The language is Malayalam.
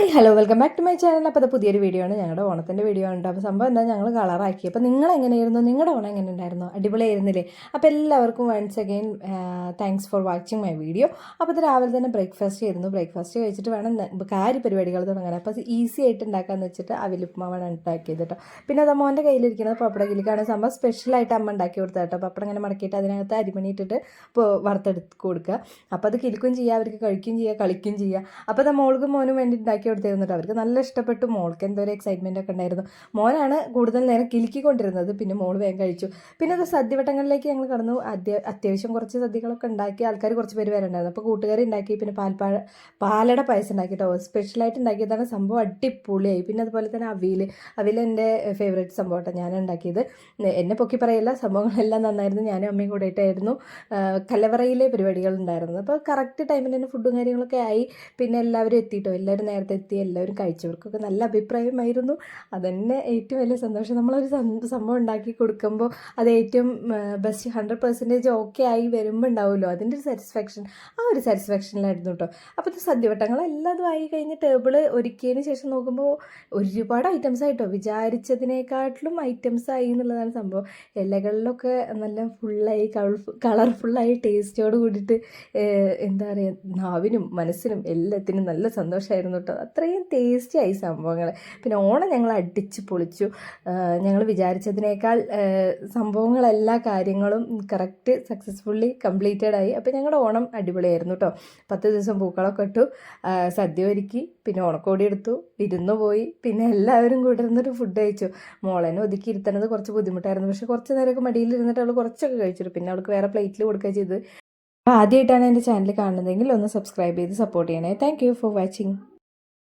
Hi hello welcome back to my channel അപ്പോൾ അത് പുതിയൊരു വീഡിയോ ആണ്. ഞങ്ങളുടെ ഓണത്തിന്റെ വീഡിയോ ഉണ്ട് അപ്പോൾ സംഭവം എന്താ? ഞങ്ങൾ കളറാക്കി. അപ്പോൾ നിങ്ങൾ എങ്ങനെയായിരുന്നു നിങ്ങളുടെ ഓണം എങ്ങനെ ഉണ്ടായിരുന്നു അടിപൊളിയായിരുന്നില്ലേ? അപ്പോൾ എല്ലാവർക്കും once again thanks for watching my video അപ്പോൾ ഇത് രാവിലെ തന്നെ ബ്രേക്ക്ഫാസ്റ്റ് ചെയ്തിരുന്നു ബ്രേക്ക്ഫാസ്റ്റ് കഴിച്ചിട്ട് വേണം കാര്യ പരിപാടികൾ തുടങ്ങാൻ. അപ്പോൾ ഈസി ആയിട്ട് ഉണ്ടാക്കാമെന്ന് വെച്ചിട്ട് അവിലുപ്പുമാവാണ് ഉണ്ടാക്കിയത് കേട്ടോ പിന്നെ അത് മോന്റെ കയ്യിലിരിക്കുന്നത് പപ്പട കിലിക്കാണ് സംഭവം സ്പെഷ്യലായിട്ട് അമ്മ ഉണ്ടാക്കി കൊടുത്തത് കേട്ടോ പപ്പടം ഇങ്ങനെ മടക്കിയിട്ട് അതിനകത്ത് അരിമണി ഇട്ടിട്ട് വറുത്തെടുത്ത് കൊടുക്കുക. അപ്പോൾ അത് കിലുക്കും ചെയ്യുക അവർക്ക് കഴിക്കുകയും ചെയ്യുക കളിക്കുകയും ചെയ്യുക. അപ്പോൾ അത് മോൾക്കും മോനും വേണ്ടി ഉണ്ടാക്കി കൊടുത്തിരുന്നു കേട്ടോ അവർക്ക് നല്ല ഇഷ്ടപ്പെട്ടു. മോൾക്ക് എന്തോ ഒരു എക്സൈറ്റ്മെന്റ് ഒക്കെ ഉണ്ടായിരുന്നു. മോനാണ് കൂടുതൽ നേരം കിലുക്കിക്കൊണ്ടിരുന്നത്. പിന്നെ മോൾ വേഗം കഴിച്ചു. പിന്നെ അത് സദ്യവട്ടങ്ങളിലേക്ക് ഞങ്ങൾ കടന്നു. അത്യ അത്യാവശ്യം കുറച്ച് സദ്യകളൊക്കെ ഉണ്ടാക്കി. ആൾക്കാർ കുറച്ച് പേര് വരണ്ടായിരുന്നു അപ്പോൾ കൂട്ടുകാർ ഉണ്ടാക്കി. പിന്നെ പാൽപ്പാഴ പാലട പായസം ഉണ്ടാക്കി കേട്ടോ സ്പെഷ്യലായിട്ട് ഉണ്ടാക്കിയതാണ്. സംഭവം അടിപൊളിയായി. പിന്നെ അതുപോലെ തന്നെ അവിയിൽ അവിയിൽ എന്റെ ഫേവറേറ്റ് സംഭവം കേട്ടോ ഞാൻ ഉണ്ടാക്കിയത് എന്നെ പൊക്കി പറയില്ല. സംഭവങ്ങളെല്ലാം നന്നായിരുന്നു. ഞാനും അമ്മയും കൂടെയിട്ടായിരുന്നു കലവറയിലെ പരിപാടികൾ ഉണ്ടായിരുന്നു. അപ്പോൾ കറക്റ്റ് ടൈമിൽ തന്നെ ഫുഡും കാര്യങ്ങളൊക്കെ ആയി. പിന്നെ എല്ലാവരും എത്തിയിട്ടോ എല്ലാവരും നേരത്തെ എത്തി എല്ലാവരും കഴിച്ചവർക്കൊക്കെ നല്ല അഭിപ്രായമായിരുന്നു. അതന്നെ ഏറ്റവും വലിയ സന്തോഷം. നമ്മളൊരു സംഭവം ഉണ്ടാക്കി കൊടുക്കുമ്പോൾ അത് ഏറ്റവും ബെസ്റ്റ് ഹൺഡ്രഡ് പെർസെന്റേജ് ഓക്കെ ആയി വരുമ്പോൾ ഉണ്ടാവുമല്ലോ. അതിന്റെ ഒരു സാറ്റിസ്ഫാക്ഷൻ ആ ഒരു സാറ്റിസ്ഫാക്ഷനിലായിരുന്നു കേട്ടോ അപ്പോൾ ഇത് സദ്യവട്ടങ്ങളെല്ലാം ആയി കഴിഞ്ഞ് ടേബിൾ ഒരുക്കിയതിന് ശേഷം നോക്കുമ്പോൾ ഒരുപാട് ഐറ്റംസ് ആയിട്ടോ വിചാരിച്ചതിനേക്കാട്ടിലും ഐറ്റംസ് ആയി എന്നുള്ളതാണ് സംഭവം. ഇലകളിലൊക്കെ നല്ല ഫുള്ളായി കളർഫുള്ളായി ടേസ്റ്റോട് കൂടിയിട്ട് എന്താ പറയുക നാവിനും മനസ്സിനും എല്ലാത്തിനും നല്ല സന്തോഷമായിരുന്നു കേട്ടോ അത്രയും ടേസ്റ്റിയായി സംഭവങ്ങൾ. പിന്നെ ഓണം ഞങ്ങൾ അടിച്ച് പൊളിച്ചു. ഞങ്ങൾ വിചാരിച്ചതിനേക്കാൾ സംഭവങ്ങളെല്ലാ കാര്യങ്ങളും കറക്റ്റ് സക്സസ്ഫുള്ളി കംപ്ലീറ്റഡ് ആയി. അപ്പോൾ ഞങ്ങളുടെ ഓണം അടിപൊളിയായിരുന്നു കേട്ടോ പത്ത് ദിവസം പൂക്കളൊക്കെ ഇട്ടു. സദ്യ ഒരുക്കി. പിന്നെ ഓണക്കോടി എടുത്തു. ഇരുന്നു പോയി. പിന്നെ എല്ലാവരും കൂടെ ഇരുന്നിട്ട് ഫുഡ് കഴിച്ചു. മോളനെ ഒതുക്കി ഇരുത്തണത് കുറച്ച് ബുദ്ധിമുട്ടായിരുന്നു. പക്ഷെ കുറച്ച് നേരമൊക്കെ മടിയിൽ ഇരുന്നിട്ട് അവൾ കുറച്ചൊക്കെ കഴിച്ചിട്ടു. പിന്നെ അവൾക്ക് വേറെ പ്ലേറ്റിൽ കൊടുക്കുക ചെയ്ത്. അപ്പോൾ ആദ്യമായിട്ടാണ് എന്റെ ചാനൽ കാണുന്നതെങ്കിൽ ഒന്ന് സബ്സ്ക്രൈബ് ചെയ്ത് സപ്പോർട്ട് ചെയ്യണേ. Thank for watching